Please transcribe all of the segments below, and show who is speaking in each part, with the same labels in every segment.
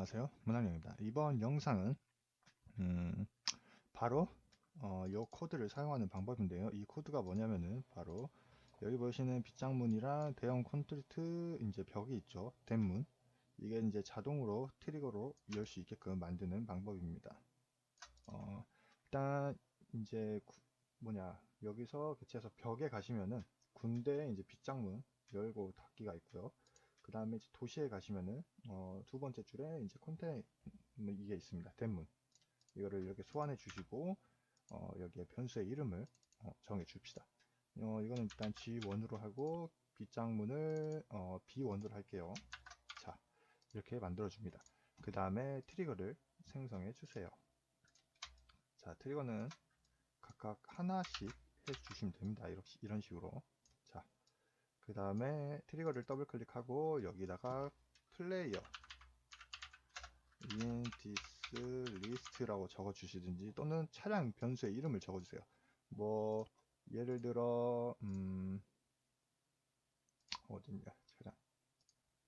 Speaker 1: 안녕하세요. 문학영입니다. 이번 영상은 음, 바로 어, 이 코드를 사용하는 방법인데요. 이 코드가 뭐냐면은 바로 여기 보시는 빗장문이랑 대형 콘크리트 이제 벽이 있죠. 댐문. 이게 이제 자동으로 트리거로 열 수 있게끔 만드는 방법입니다. 어, 일단 이제 구, 뭐냐 여기서 개체해서 벽에 가시면은 군대에 이제 빗장문 열고 닫기가 있고요 그 다음에 도시에 가시면은 어, 두 번째 줄에 이제 컨테이너 이게 있습니다. 대문 이거를 이렇게 소환해 주시고 어, 여기에 변수의 이름을 어, 정해 줍시다. 어, 이거는 일단 G1으로 하고 빗장문을 어, B1으로 할게요. 자 이렇게 만들어 줍니다. 그 다음에 트리거를 생성해 주세요. 자 트리거는 각각 하나씩 해 주시면 됩니다. 이렇게, 이런 식으로 그 다음에 트리거를 더블 클릭하고 여기다가 플레이어 intis list라고 적어 주시든지 또는 차량 변수의 이름을 적어 주세요. 뭐 예를 들어 음 어딨냐 차량.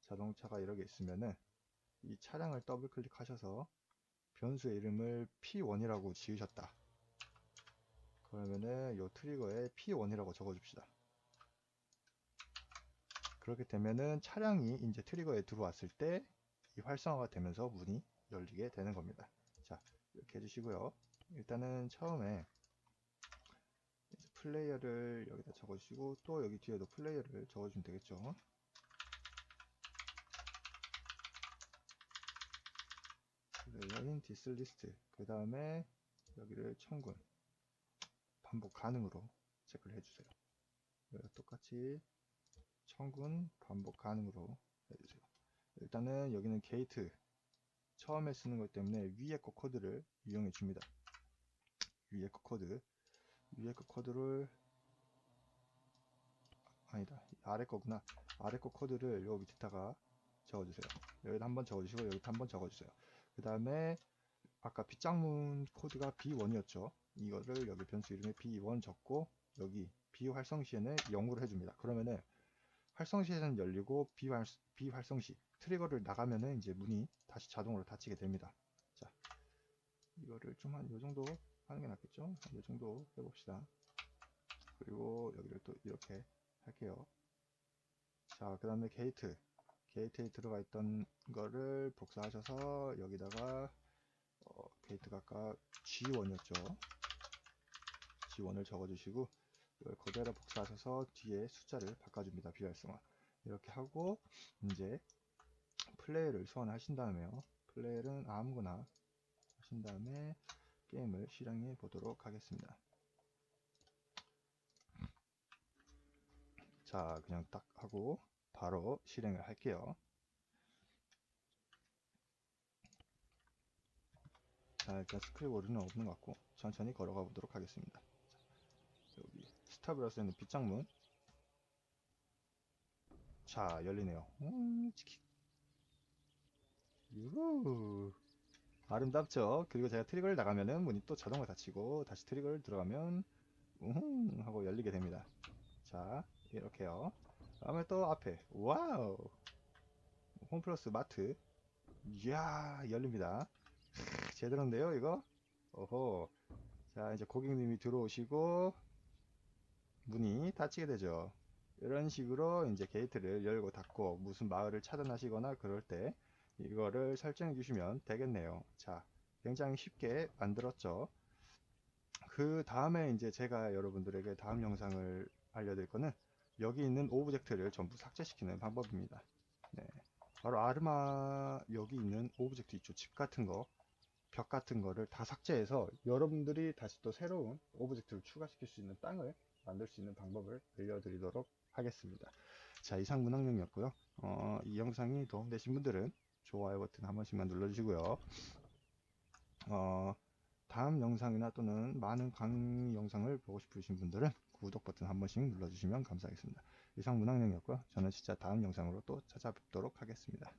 Speaker 1: 자동차가 이렇게 있으면은 이 차량을 더블 클릭하셔서 변수의 이름을 p1이라고 지으셨다. 그러면은 요 트리거에 p1이라고 적어 줍시다 그렇게 되면은 차량이 이제 트리거에 들어왔을 때 이 활성화가 되면서 문이 열리게 되는 겁니다. 자, 이렇게 해주시고요. 일단은 처음에 플레이어를 여기다 적어주시고 또 여기 뒤에도 플레이어를 적어주면 되겠죠. 플레이어인 디스리스트 그 다음에 여기를 청군 반복 가능으로 체크를 해주세요. 똑같이 청군 반복 가능으로 해주세요. 일단은 여기는 게이트 처음에 쓰는 것 때문에 위에 거 코드를 이용해 줍니다. 위에 거 코드 위에 거 코드를 아니다 아래 거구나 아래 거 코드를 요 밑에다가 적어주세요. 여기다 한번 적어주시고 여기다 한번 적어주세요. 그 다음에 아까 빗장문 코드가 B1이었죠. 이거를 여기 변수 이름에 B1 적고 여기 비활성 시에는 0으로 해줍니다. 그러면은 활성 시에는 열리고 비활, 비활성 시 트리거를 나가면은 이제 문이 다시 자동으로 닫히게 됩니다. 자, 이거를 좀 한 요 정도 하는 게 낫겠죠? 요 정도 해봅시다. 그리고 여기를 또 이렇게 할게요. 자, 그 다음에 게이트. 게이트에 들어가 있던 거를 복사하셔서 여기다가 어, 게이트가 아까 G1이었죠. G1을 적어주시고 이걸 그대로 복사하셔서 뒤에 숫자를 바꿔줍니다. 비활성화. 이렇게 하고 이제 플레이를 소환하신 다음에요. 플레이는 아무거나 하신 다음에 게임을 실행해 보도록 하겠습니다. 자, 그냥 딱 하고 바로 실행을 할게요. 자, 일단 스크립 오류는 없는 것 같고 천천히 걸어가 보도록 하겠습니다. 여기 스타브라스에는 빗장문. 자 열리네요. 음, 유후. 아름답죠? 그리고 제가 트리거를 나가면은 문이 또 자동으로 닫히고 다시 트리거를 들어가면 우흥 하고 열리게 됩니다. 자 이렇게요. 다음에 또 앞에. 와우. 홈플러스 마트. 이야 열립니다. 제대로인데요 이거? 오호 자 이제 고객님이 들어오시고 문이 닫히게 되죠. 이런 식으로 이제 게이트를 열고 닫고 무슨 마을을 차단하시거나 그럴 때 이거를 설정해 주시면 되겠네요. 자, 굉장히 쉽게 만들었죠. 그 다음에 이제 제가 여러분들에게 다음 영상을 알려드릴 거는 여기 있는 오브젝트를 전부 삭제시키는 방법입니다. 네. 바로 아르마 여기 있는 오브젝트 있죠. 집 같은 거, 벽 같은 거를 다 삭제해서 여러분들이 다시 또 새로운 오브젝트를 추가시킬 수 있는 땅을 만들 수 있는 방법을 알려드리도록 하겠습니다. 자 이상 문학용이었고요. 어, 이 영상이 도움되신 분들은 좋아요 버튼 한 번씩만 눌러주시고요. 어, 다음 영상이나 또는 많은 강의 영상을 보고 싶으신 분들은 구독 버튼 한 번씩 눌러주시면 감사하겠습니다. 이상 문학용이었고요. 저는 진짜 다음 영상으로 또 찾아뵙도록 하겠습니다.